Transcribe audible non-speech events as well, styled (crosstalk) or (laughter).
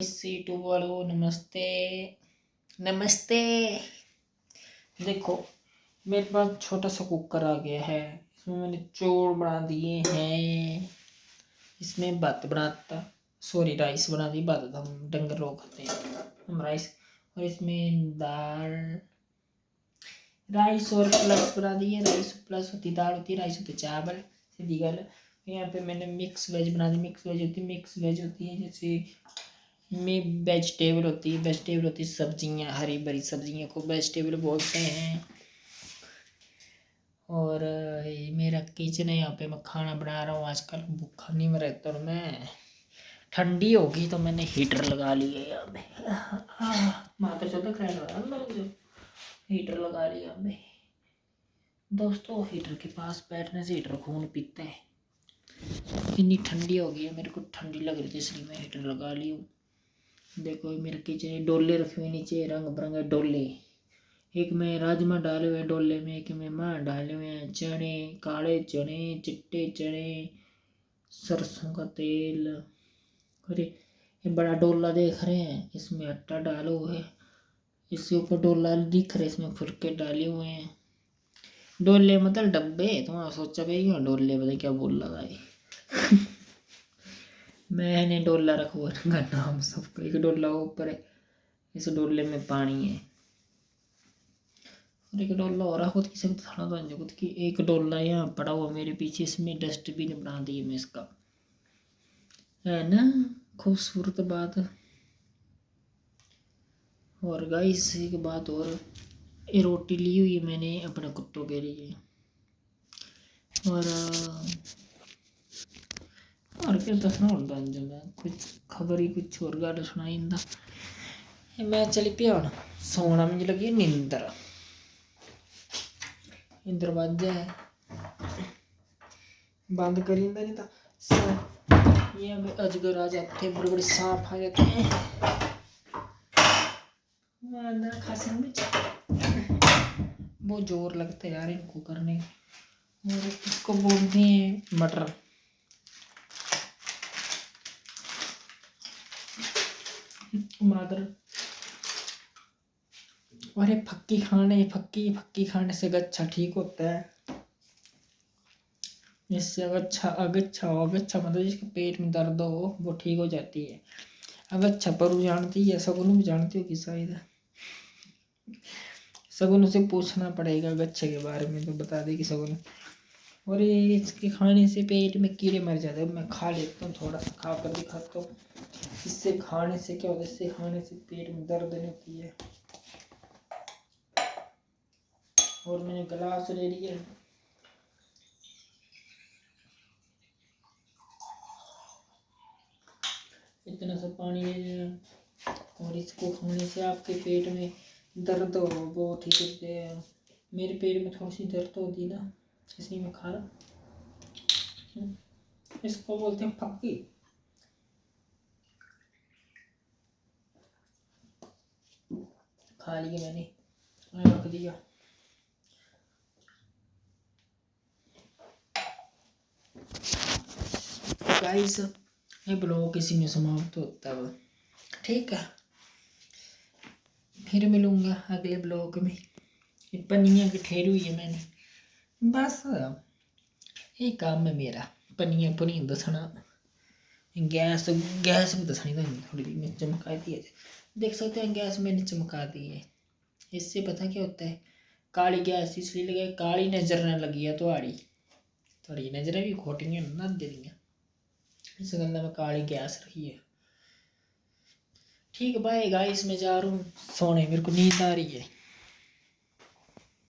सी to वालो, नमस्ते। नमस्ते। देखो, मेरे पास छोटा सा कुकर आ गया है। इसमें मैंने चौल बना दिए हैं। इसमें भात बनाता, सॉरी, राइस बना दी, भात तो हम डंगर लोग खाते हैं। हम राइस, और इसमें दाल, राइस और प्लस बना दिए राइस प्लस होती दाल होती राइस होती चावल, सीधी गल। यहाँ पे मैंने मिक्स वेज बना दी। मिक्स वेज होती, मिक्स वेज होती है, जैसे में वेजिटेबल होती है वेजिटेबल होती है सब्ज़ियाँ, हरी भरी सब्जियों को वेजिटेबल बोलते हैं। और, ये मेरा किचन है, यहाँ पे मैं खाना बना रहा हूँ, आजकल भूखा नहीं मैं रहता और मैं। ठंडी होगी तो मैंने हीटर लगा लिया यहाँ पे। माता चौदह ख्याल रहा जो हीटर लगा लिया यहाँ पे। दोस्तों हीटर के पास बैठने से हीटर खून पीते हैं। इतनी ठंडी हो गई है मेरे को ठंडी लग रही थी इसलिए मैं हीटर लगा ली हूँ। देखो ये मेरे किचन डोले रखे हुए नीचे रंग बिरंगे डोले। एक में राजमा डाले हुए डोले में, एक में माँ डाले हुए हैं चने, काले चने, चिट्टे चने, सरसों का तेल। अरे, ये बड़ा डोला देख रहे हैं, इसमें आटा डालो है। इसके ऊपर डोला दिख रहे इसमें फुलके डाले हुए हैं। डोले मतलब डब्बे तुम्हारा सोचा भाई डोले पता क्या बोल रहा है। (laughs) मैंने डोला रखा है नाम सबका, एक डोला ऊपर है, इस डोले में पानी है। और एक डोला और खुद की सब थाना तो खुद की एक डोला यहाँ पड़ा हुआ मेरे पीछे, इसमें डस्टबिन बना दिए मैं इसका। है ना? खूबसूरत बात। और गाइस एक बात और, ये रोटी ली हुई है मैंने अपने कुत्तों के लिए। और और क्या दसना होंदा इंज मैं कुछ खबर ही कुछ और गल सुनाई इंदा मैं चली पिया हूँ सोना मिगी लगी नींदर दरवाज़ा है बंद करी इंदा नहीं तो ये अभी अजगर आ जाते हैं बड़े बड़े सांप आ जाते हैं अंदर खासी में बहुत ज़ोर लगता है यार इनको करने और इसको बोलते हैं मटर मादर। अरे फक्की खाने फक्की फक्की खाने से गच्छा ठीक होता है, इससे अगच्छा अगच्छा हो अगच्छा मतलब जिसके पेट में दर्द हो, वो ठीक हो जाती है। अगच्छा परू जानती है सगुन भी जानती होगी शायद। सगुन उसे पूछना पड़ेगा गच्छे के बारे में तो बता देगी सगुन और ये इसके खाने से पेट में कीड़े मर जाते हैं। मैं खा लेता हूँ थोड़ा सा, खा कर दिखाता हूँ। इससे खाने से क्या होता है? इससे खाने से पेट में दर्द नहीं होती है। और मैंने गिलास ले लिया। इतना सा पानी ले लिया। और इसको खाने से आपके पेट में दर्द हो वो ठीक होते हैं। मेरे पेट में थोड़ी सी दर्द होती ना। इसलिए मैं खा रहा। हम्म, इसको बोलते हैं फक्की खा लिया मैंने रख दिया। गाइस ये ब्लॉग इसी में समाप्त होता है ठीक है। फिर मिलूँगा अगले ब्लॉग में। पनिया की ठहरी हुई है मैंने। बस ये काम है मेरा पनिया पुनिया दसना गैस गैस भी दसनी तो थोड़ी मैं चमका दी है देख सकते हैं गैस मैंने चमका दी है इससे पता क्या होता है काली गैस इसलिए लगे काली नज़र न लगी है थोड़ी थोड़ी नज़रें भी खोटियाँ न दे दियाँ इस गल में काली गैस रही है ठीक है बाय गाइस मैं जा रहा हूँ सोने मेरे को नींद आ रही है